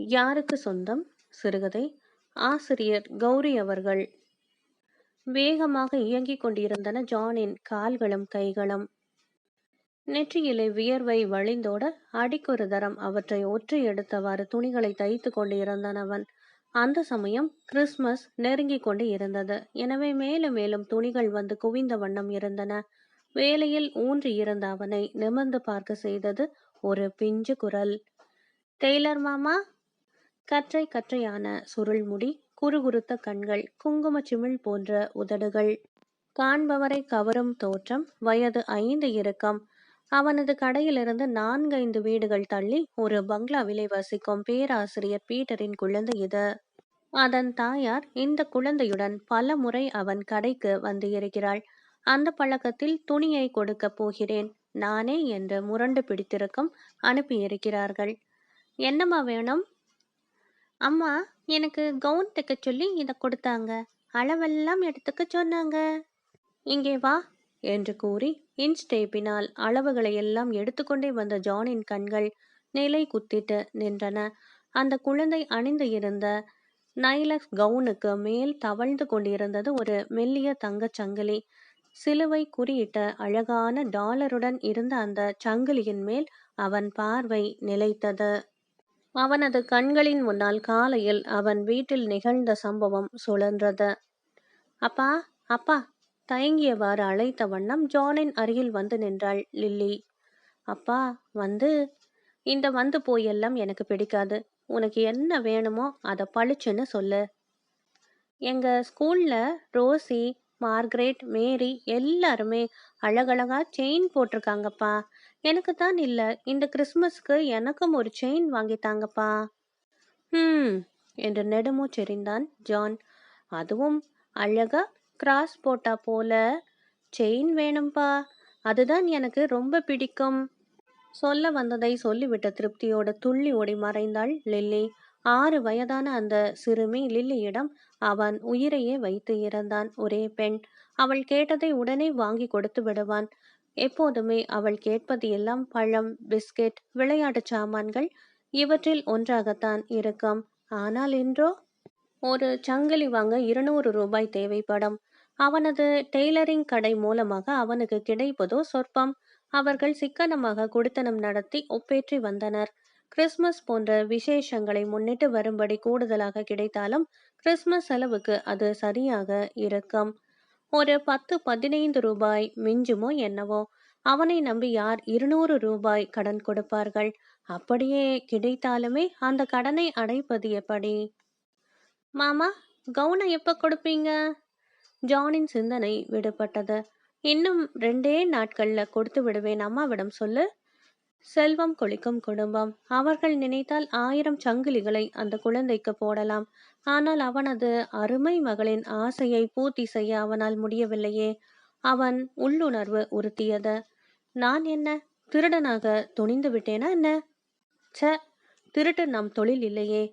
யாருக்கு சொந்தம்? சிறுகதை. ஆசிரியர் கௌரி அவர்கள். வேகமாக இயங்கிக் கொண்டிருந்தன ஜானின் கால்களும் கைகளும். நெற்றியிலே வியர்வை வழிந்தோட அடிக்கொரு தரம் அவற்றை ஒற்றி எடுத்தவாறு துணிகளை தைத்து கொண்டிருந்தான் அவன் அந்த சமயம் கிறிஸ்மஸ் நெருங்கிக் கொண்டு இருந்தது. எனவே மேலும் மேலும் துணிகள் வந்து குவிந்த வண்ணம் இருந்தன. வேலையில் ஊன்றி இருந்த அவனை நிமிர்ந்து பார்க்க செய்தது ஒரு பிஞ்சு குரல். டெய்லர் மாமா கற்றை கற்றையான சுருள்முடி குறுகுறுத்த கண்கள் குங்கும சிமிழ் போன்ற உதடுகள். காண்பவரை கவரும் தோற்றம் வயது ஐந்து இறுக்கம் அவனது கடையிலிருந்து நான்கைந்து வீடுகள் தள்ளி ஒரு பங்களாவிலே வசிக்கும் பேராசிரியர் பீட்டரின் குழந்தை இது. அதன் தாயார் இந்த குழந்தையுடன் பல முறை அவன் கடைக்கு வந்து இருக்கிறாள். அந்த பழக்கத்தில் துணியை கொடுக்க போகிறேன். நானே என்று முரண்டு பிடித்திருக்கும் அனுப்பியிருக்கிறார்கள். என்னம்மா வேணும்? அம்மா எனக்கு கவுன் தைக்க சொல்லி இதை கொடுத்தாங்க. அளவெல்லாம் எடுத்துக்க சொன்னாங்க. இங்கே வா என்று கூறி இன்ச் டேப்பினால் அளவுகளை எல்லாம் எடுத்துக்கொண்டே வந்த ஜானின் கண்கள் நிலை குத்திட்டு நின்றன. அந்த குழந்தை அணிந்து இருந்த நைலக்ஸ் கவுனுக்கு மேல் தவழ்ந்து கொண்டிருந்தது ஒரு மெல்லிய தங்கச் சங்கிலி. சிலுவை குறியிட்ட அழகான டாலருடன் இருந்த அந்த சங்கிலியின் மேல் அவன் பார்வை நிலைத்தது. அவனது கண்களின் முன்னால் காலையில் அவன் வீட்டில் நிகழ்ந்த சம்பவம் சுழன்றது. அப்பா அப்பா தயங்கியவாறு அழைத்த வண்ணம் ஜானின் அருகில் வந்து நின்றாள் லில்லி. அப்பா வந்து. இந்த வந்து போயெல்லாம் எனக்கு பிடிக்காது. உனக்கு என்ன வேணுமோ அதை பளிச்சுன்னு சொல்லு. எங்க ஸ்கூல்ல ரோசி மார்க்ரேட் மேரி எல்லாருமே அழகழகா செயின் போட்டிருக்காங்கப்பா. எனக்கு தான் இல்லை. இந்த கிறிஸ்மஸ்க்கு எனக்கும் ஒரு செயின் வாங்கித்தாங்கப்பா. ம் என்று நெடுமூச்செறிந்தான் ஜான். அதுவும் அழகா கிராஸ் போட்டா போல. செயின் வேணும்பா. அதுதான் எனக்கு ரொம்ப பிடிக்கும். சொல்ல வந்ததை சொல்லிவிட்ட திருப்தியோட துள்ளி ஓடி மறைந்தாள் லில்லி. ஆறு வயதான அந்த சிறுமி லில்லியிடம் அவன் உயிரையே வைத்து இறந்தான். ஒரே பெண். அவள் கேட்டதை உடனே வாங்கி கொடுத்து விடுவான். எப்போதுமே அவள் கேட்பது எல்லாம் பழம் பிஸ்கெட் விளையாட்டு சாமான்கள். இவற்றில் ஒன்றாகத்தான் இருக்கும். ஆனால் இன்றோ? ஒரு சங்கிலி வாங்க இருநூறு ரூபாய் தேவைப்படும். அவனது டெய்லரிங் கடை மூலமாக அவனுக்கு கிடைப்பதோ சொற்பம். அவர்கள் சிக்கனமாக குடித்தனம் நடத்தி ஒப்பேற்றி வந்தனர். கிறிஸ்மஸ் போன்ற விசேஷங்களை முன்னிட்டு வரும்படி கூடுதலாக கிடைத்தாலும் கிறிஸ்மஸ் செலவுக்கு அது சரியாக இருக்கும். ஒரு பத்து பதினைந்து ரூபாய் மிஞ்சுமோ என்னவோ அவனை நம்பி யார் இருநூறு ரூபாய் கடன் கொடுப்பார்கள்? அப்படியே கிடைத்தாலுமே அந்த கடனை அடைப்பது எப்படி? மாமா கவுனை எப்ப கொடுப்பீங்க? ஜானின் சிந்தனை விடுபட்டது. இன்னும் ரெண்டே நாட்கள்ல கொடுத்து விடுவேன் அம்மாவிடம் சொல்லு. செல்வம் கொளிக்கும் குடும்பம். அவர்கள் நினைத்தால் ஆயிரம் சங்கிலிகளை அந்த குழந்தைக்கு போடலாம். ஆனால் அவனது அருமை மகளின் ஆசையை பூர்த்தி செய்ய அவனால் முடியவில்லையே. அவன் உள்ளுணர்வு உறுத்தியது. நான் என்ன? திருடனாக துணிந்து விட்டேனா என்ன? ச திருட்டு நம் தொழில் இல்லையே.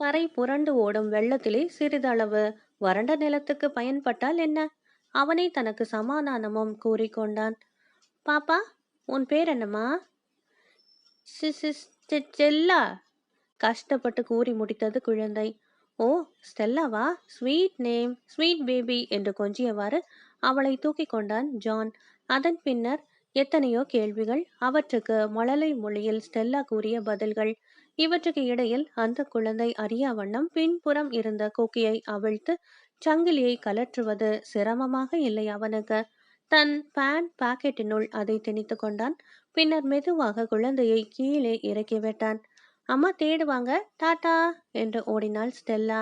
கரை புரண்டு ஓடும் வெள்ளத்திலே சிறிதளவு வறண்ட நிலத்துக்கு பயன்பட்டால் என்ன? அவனை தனக்கு சமாதானமும் கூறிக்கொண்டான் பாப்பா! உன் பேர் என்னம்மா? ஸ்டெல்லா. கஷ்டப்பட்டு கூறி முடித்தது குழந்தை. ஓ ஸ்டெல்லாவா? ஸ்வீட் நேம் ஸ்வீட் பேபி என்று கொஞ்சியவாறு அவளை தூக்கி கொண்டான் ஜான். அதன் பின்னர் எத்தனையோ கேள்விகள் அவற்றுக்கு மழலை மொழியில் ஸ்டெல்லா கூறிய பதில்கள். இவற்றுக்கு இடையில் அந்த குழந்தை அறியா வண்ணம் பின்புறம் இருந்த கொக்கியை அவிழ்த்து சங்கிலியை கலற்றுவது சிரமமாக இல்லை அவனுக்கு. தன் பேண்ட் பாக்கெட்டினுள் அதை திணித்து கொண்டான். பின்னர் மெதுவாக குழந்தையை கீழே இறக்கிவிட்டான் அம்மா தேடுவாங்க டாட்டா என்று ஓடினாள் ஸ்டெல்லா.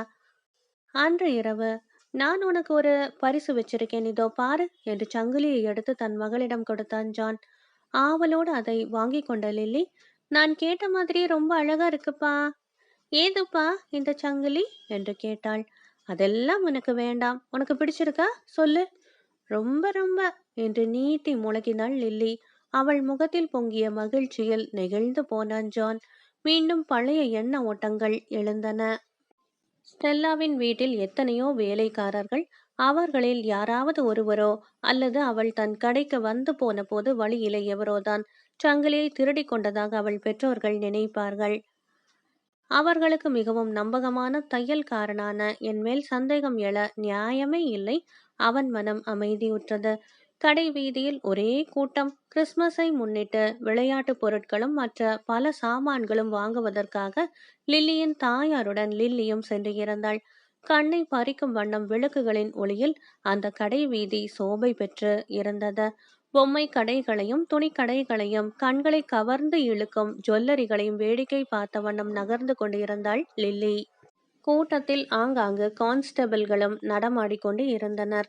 அன்று இரவு நான் உனக்கு ஒரு பரிசு வச்சிருக்கேன் இதோ பாரு என்று சங்கிலியை எடுத்து தன் மகளிடம் கொடுத்தான் ஜான். ஆவலோடு அதை வாங்கி கொண்ட லில்லி நான் கேட்ட மாதிரி ரொம்ப அழகா இருக்குப்பா. ஏதுப்பா இந்த சங்கிலி? என்று கேட்டாள். அதெல்லாம் உனக்கு வேண்டாம். உனக்கு பிடிச்சிருக்கா? சொல்லு. ரொம்ப ரொம்ப என்று நீட்டி முழகினாள் லில்லி. அவள் முகத்தில் பொங்கிய மகிழ்ச்சியில் நெகிழ்ந்து போனான் ஜான். மீண்டும் பழைய எண்ண ஓட்டங்கள் எழுந்தன. ஸ்டெல்லாவின் வீட்டில் எத்தனையோ வேலைக்காரர்கள் அவர்களில் யாராவது ஒருவரோ அல்லது அவள் தன் கடைக்கு வந்து போன போது வழியிலே எவரோதான் சங்கிலியை திருடி கொண்டதாக அவள் பெற்றோர்கள் நினைப்பார்கள். அவர்களுக்கு மிகவும் நம்பகமான தையல்காரனான என் மேல் சந்தேகம் எழ நியாயமே இல்லை. அவன் மனம் அமைதியுற்றது. கடை வீதியில் ஒரே கூட்டம். கிறிஸ்மஸை முன்னிட்டு விளையாட்டு பொருட்களும் மற்ற பல சாமான்களும் வாங்குவதற்காக லில்லியின் தாயாருடன் லில்லியும் சென்று இருந்தாள் கண்ணை பறிக்கும் வண்ணம் விளக்குகளின் ஒளியில் அந்த கடை வீதி சோபை பெற்று இருந்தது. பொம்மை கடைகளையும் துணிக்கடைகளையும் கண்களை கவர்ந்து இழுக்கும் ஜுவல்லரிகளையும் வேடிக்கை பார்த்த வண்ணம் நகர்ந்து கொண்டிருந்தாள் லில்லி. கூட்டத்தில் ஆங்காங்கு கான்ஸ்டபிள்களும் நடமாடிக்கொண்டு இருந்தனர்.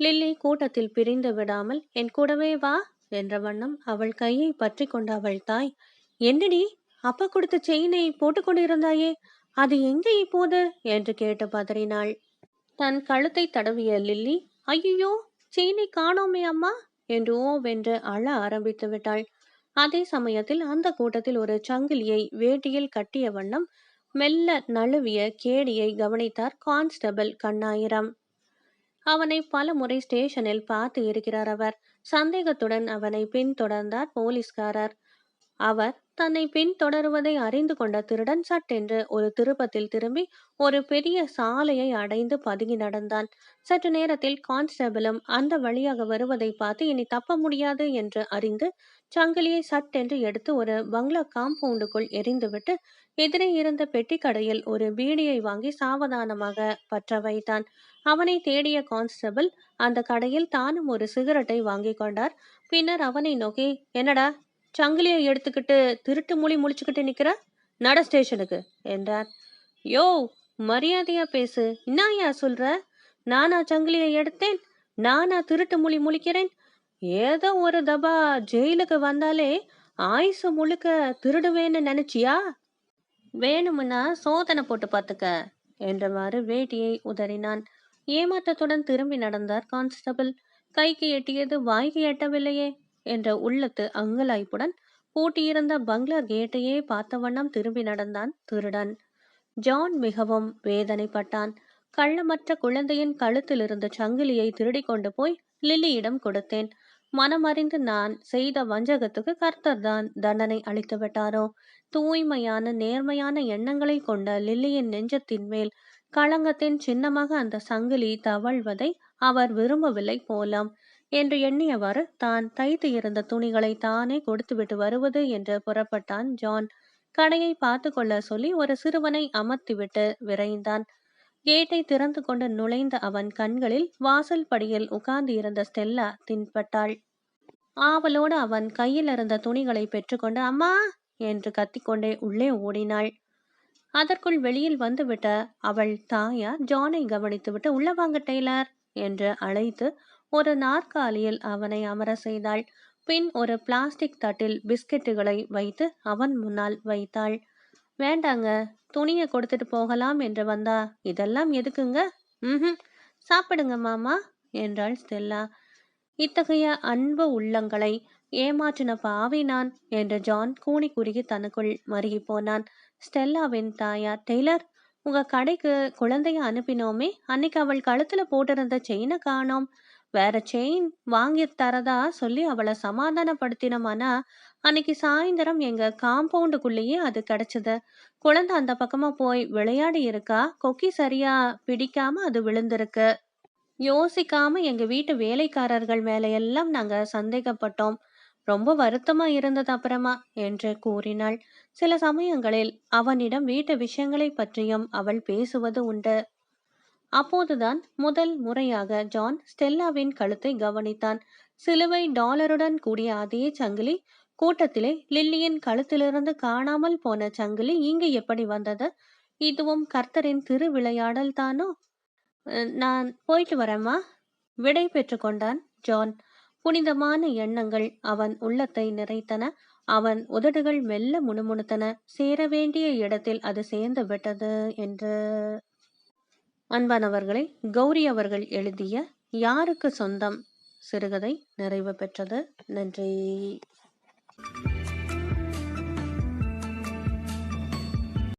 லில்லி கூட்டத்தில் பிரிந்து விடாமல் என் கூடவே வா என்ற வண்ணம் அவள் கையை பற்றி கொண்ட அவள் தாய் என்னடி அப்பா கொடுத்த செயினை போட்டுக்கொண்டிருந்தாயே அது எங்கே இப்போது? என்று கேட்டு பதறினாள். தன் கழுத்தை தடவிய லில்லி ஐயோ செயினை காணோமே அம்மா என்று ஓவென்று அழ ஆரம்பித்து விட்டாள். அதே சமயத்தில் அந்த கூட்டத்தில் ஒரு சங்கிலியை வேட்டியில் கட்டிய வண்ணம் மெல்ல நழுவிய கேடியை கவனித்தார் கான்ஸ்டபிள் கண்ணாயிரம். அவனை பல முறை ஸ்டேஷனில் பார்த்து இருக்கிறார் அவர். சந்தேகத்துடன் அவனை பின்தொடர்ந்தார் போலீஸ்காரர். அவர் தன்னை பின்தொடருவதை அறிந்து கொண்ட திருடன் சட்டென்று ஒரு திருப்பத்தில் திரும்பி ஒரு பெரிய சாலையை அடைந்து பதுங்கி நடந்தான். சற்று நேரத்தில் கான்ஸ்டபிளும் அந்த வழியாக வருவதை பார்த்து இனி தப்ப முடியாது என்று அறிந்து சங்கிலியை சட்டென்று எடுத்து ஒரு பங்களா காம்பவுண்டுக்குள் எரிந்துவிட்டு எதிரே இருந்த பெட்டி கடையில் ஒரு பீடியை வாங்கி சாவதானமாக பற்ற வைத்தான். அவனை தேடிய கான்ஸ்டபிள் அந்த கடையில் தானும் ஒரு சிகரெட்டை வாங்கி கொண்டார். பின்னர் அவனை நோக்கி என்னடா சங்கிலியை எடுத்துக்கிட்டு திருட்டு மொழி முழிச்சுக்கிட்டு நிக்கிற? நட ஸ்டேஷனுக்கு என்றார். யோ மரியாதையா பேசு. என்னையா சொல்ற? நானா சங்கிலியை எடுத்தேன்? நானா திருட்டு மொழி முழிக்கிறேன்? ஏதோ ஒரு தபா ஜெயிலுக்கு வந்தாலே ஆயுசு முழுக்க திருடுவேன்னு நினைச்சியா? வேணுமுன்னா சோதனை போட்டு பார்த்துக்க என்றவாறு வேட்டியை உதறினான். ஏமாற்றத்துடன் திரும்பி நடந்தார் கான்ஸ்டபிள். கைக்கு எட்டியது வாய்க்கு எட்டவில்லையே என்ற உள்ளத்து அங்கலாய்ப்புடன் பூட்டியிருந்த பங்களா கேட்டையே பார்த்த வண்ணம் திரும்பி நடந்தான் திருடன். ஜான் மிகவும் வேதனைப்பட்டான். கள்ளமற்ற குழந்தையின் கழுத்தில் இருந்த சங்கிலியை திருடி கொண்டு போய் லில்லியிடம் கொடுத்தேன். மனமறிந்து நான் செய்த வஞ்சகத்துக்கு கர்த்தர் தான் தண்டனை அளித்து விட்டாரோ? தூய்மையான நேர்மையான எண்ணங்களை கொண்ட லில்லியின் நெஞ்சத்தின் மேல் களங்கத்தின் சின்னமாக அந்த சங்கிலி தவழ்வதை அவர் விரும்பவில்லை போலாம். என்று எண்ணியவாறு தான் தைத்து இருந்த துணிகளை தானே கொடுத்துவிட்டு வருவது என்று புறப்பட்டான் ஜான். கடையை பார்த்து கொள்ள சொல்லி ஒரு சிறுவனை அமர்த்திவிட்டு விரைந்தான். கேட்டை திறந்து கொண்டு நுழைந்த அவன் கண்களில் வாசல் படியில் உட்கார்ந்து இருந்த ஸ்டெல்லா தின்பட்டாள். ஆவலோடு அவன் கையில் இருந்த துணிகளை பெற்றுக்கொண்டு அம்மா! என்று கத்திக்கொண்டே உள்ளே ஓடினாள். அதற்குள் வெளியில் வந்துவிட்ட அவள் தாயார் ஜானை கவனித்துவிட்டு உள்ள வாங்க டெய்லர்! என்று அழைத்து ஒரு நாற்காலியில் அவனை அமர செய்தாள். பின் ஒரு பிளாஸ்டிக் தட்டில் பிஸ்கெட்டுகளை வைத்து அவன் முன்னால் வைத்தாள். வேண்டாங்க துணியை கொடுத்துட்டு போகலாம் என்று வந்தா இதெல்லாம் எதுக்குங்க? ம் சாப்பிடுங்க மாமா என்றாள் ஸ்டெல்லா. இத்தகைய அன்பு உள்ளங்களை ஏமாற்றின பாவி நான் என்று ஜான் கூனி குறுகி தனக்குள் மருகி போனான். ஸ்டெல்லாவின் தாயார் டெய்லர் உங்க கடைக்கு குழந்தைய அனுப்பினோமே அன்னைக்கு அவள் கழுத்துல போட்டிருந்த செயினை காணோம். வேற செயின் வாங்கி தரதா சொல்லி அவளை சமாதானப்படுத்தினோமானா அன்னைக்கு சாயந்தரம் எங்க காம்பவுண்டுக்குள்ளேயே அது கிடைச்சது. குழந்தை அந்த பக்கமா போய் விளையாடி இருக்கா? கொக்கி சரியா பிடிக்காம அது விழுந்திருக்கு. யோசிக்காம எங்க வீட்டு வேலைக்காரர்கள் மேலையெல்லாம் எல்லாம் நாங்க சந்தேகப்பட்டோம். ரொம்ப வருத்தமா இருந்தது அப்புறமா என்று கூறினாள். சில சமயங்களில் அவனிடம் வீட்டு விஷயங்களை பற்றியும் அவள் பேசுவது உண்டு. அப்போதுதான் முதல் முறையாக ஜான் ஸ்டெல்லாவின் கழுத்தை கவனித்தான். சிலுவை டாலருடன் கூடிய அதே சங்கிலி கூட்டத்திலே லில்லியின் கழுத்திலிருந்து காணாமல் போன சங்கிலி இங்கு எப்படி வந்தது? இதுவும் கர்த்தரின் திருவிளையாடல் தானோ? நான் போயிட்டு வரேம்மா. விடை பெற்று கொண்டான் ஜான். புனிதமான எண்ணங்கள் அவன் உள்ளத்தை நிறைத்தன. அவன் உதடுகள் மெல்ல முணுமுணுத்தன. சேர வேண்டிய இடத்தில் அது சேர்ந்து விட்டது என்று. அன்பானவர்களை கௌரி அவர்கள் எழுதிய யாருக்கு சொந்தம்? சிறுகதை நிறைவு பெற்றது. நன்றி. Yeah.